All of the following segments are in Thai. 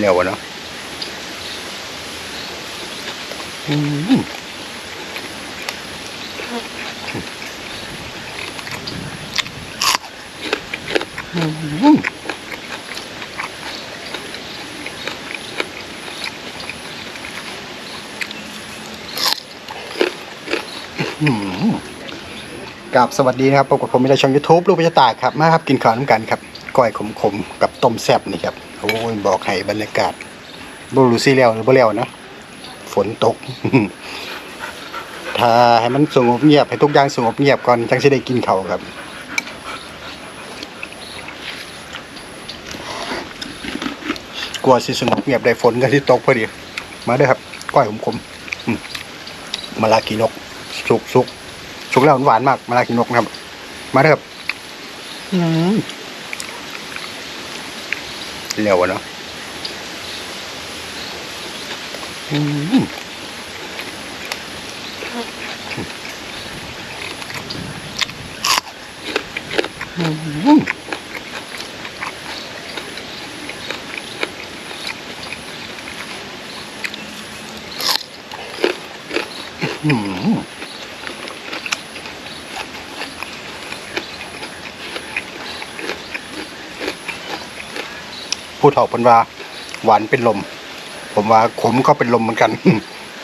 เร็วอะเนาะอืมอืมอืมกับสวัสดีนะครับพบกับผมในช่อง YouTube ลูกพิชตาครับ มาครับ กินข้าวน้ำกันครับก้อยขมๆ กับต้มแซ่บนี่ครับ โอ้ยบอกให้บรรยากาศบรูซี่แล้วหรือบ่แล้วนะฝนตก ถ้าให้มันสงบเงียบให้ทุกอย่างสงบเงียบก่อนจังสิได้กินเขาครับกลัวสิสงบเงียบได้ฝนก็ที่ตกพอดี มาเด้อครับก้อยขมๆอืมมะลากีนก สุกสุกสุกแล้วหวานมากมะลากีนกนะครับ มาเด้อครับ เร็วเนาะอืม ผู้เฒ่าพันว่าหวานเป็นลม ผมว่าขมก็เป็นลมเหมือนกัน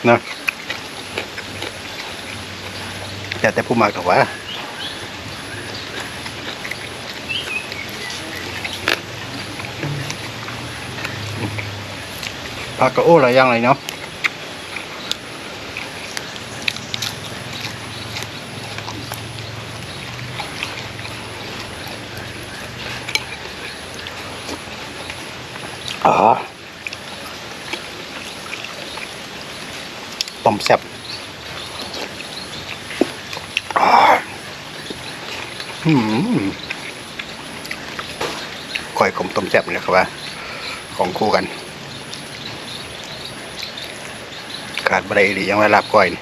นะแต่แต่ผู้มากแต่ว่าผักกะโอ้หลายอย่างเลยเนาะ อ๋อต้มแซ่บอ่าอืมก้อยขมต้มแซ่บเลยครับว่า ของคู่กันขาดบรหรือยังไงลาบก้อยนี่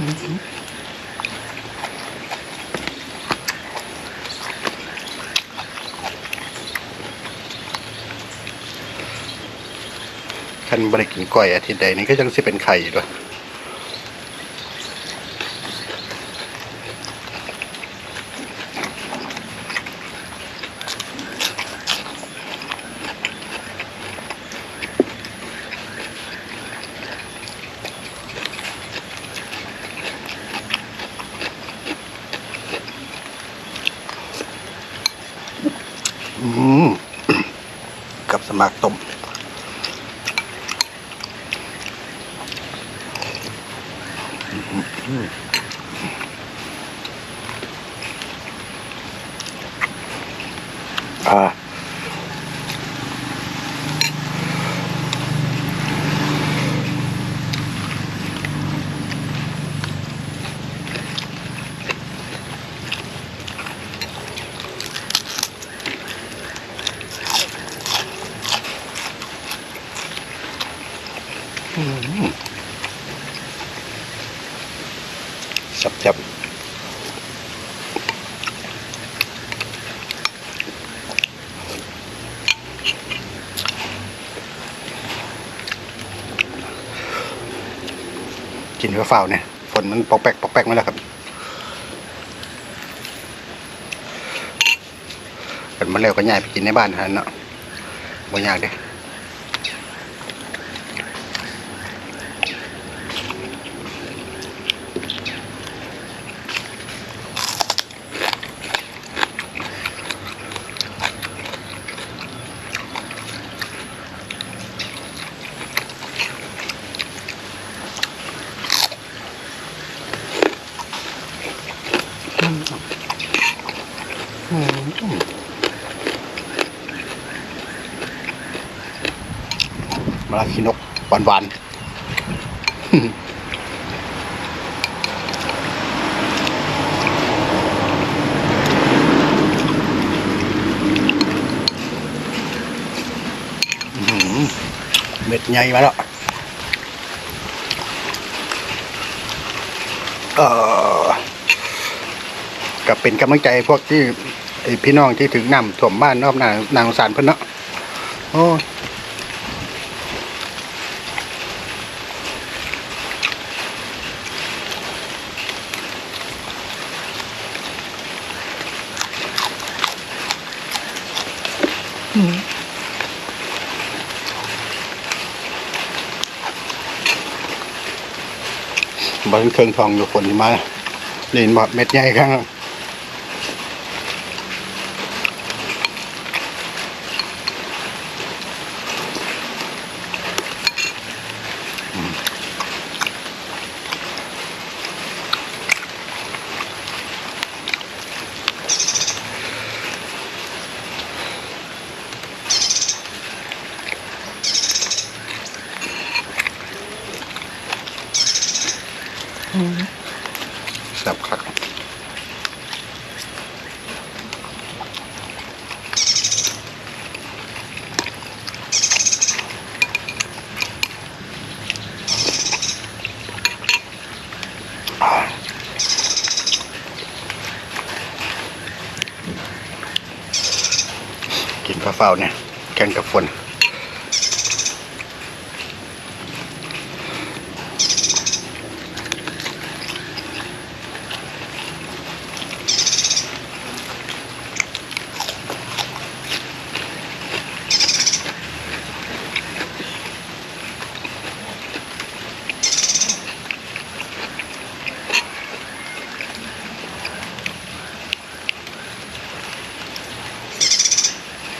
คันบริกินก้อยอาทิตย์ใดนี้ก็ยังสิเป็นไข่อยู่ด้วย กับสมากต้มอ่า จับจับกินข้าวเฝ้าเนี่ยฝนมันปอกแปกปอกแปกมาแล้วครับฝนมันเร็วก็ง่ายไปกินในบ้านฮะเนาะบ่ยากเด้ มะลาขี้นกหวานหวานเม็ดใหญ่มาแล้วกับเป็นกำลังใจพวกที่ พี่น้องที่ถึงนำถ่วมบ้านนอกนางนางสารเพิ่นเนาะโอ้ยบนเครื่องทองอยู่คนที่มาเล่นบอดเม็ดใหญ่ข้าง แซ่บคักกินข้าวเฝ้าเนี่ยแกงกับฝน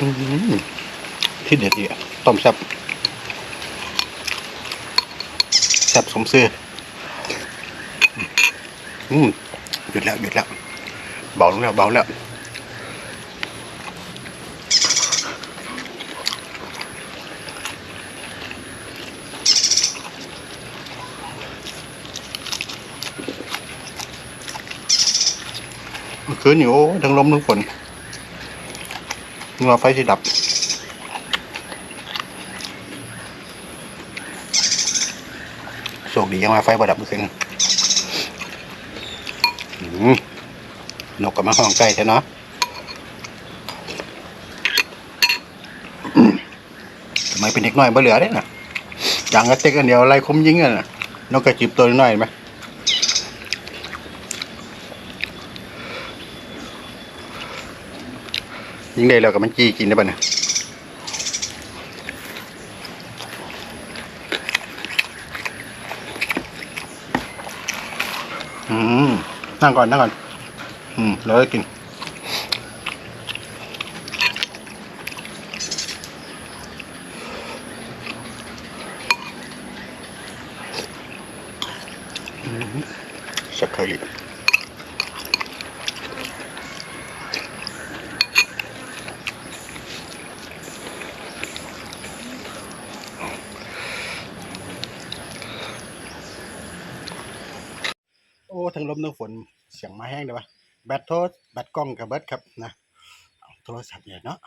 ที่เด็ดอีกต้มแซ่บแซ่บสมซื่ออืมหยุดแล้วหยุดแล้วเบาลงแล้วเบาแล้วเมื่อคืนนี่ทั้งลมทั้งฝน งัวไฟสิดับโชคดียังมาไฟบ่ดับเมื่อคืนนกกับมาห้องใกล้ใช่เนาะทำไมเป็นเด็กน้อยบ่เหลือได้น่ะอย่างกระเต็กอันเดียวไล่คมยิงกันน่ะนกกระจิบตัวน้อยไหม ยิงได้แล้วกับมันจี้กินได้ป่ะเนี่ยอืมนั่งก่อนนั่งก่อน อืมแล้วก็กินอืมสักเคยโทั้งลมทั้งฝนเสียงมาแห้งเลยวะแบตโทรแบตกล้องกับเบิดครับนะเอาโทรศัพท์เนี่ยเนาะ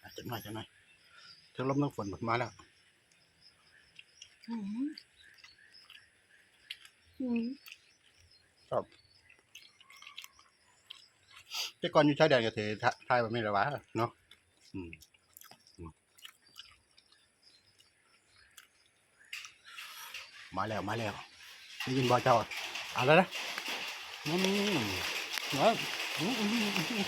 อะจังหน่อยจังหน่อยทั้งลมทั้งฝนหมดมาแล้วครับแต่ก่อนอยู่ชายแดนก็เททายแบบนี้แหละวะเนาะอืมอืมมาแล้วมาแล้วได้ยินบอเจ้าเอะไรนะอืมเนาะอืมอืมอืมอืม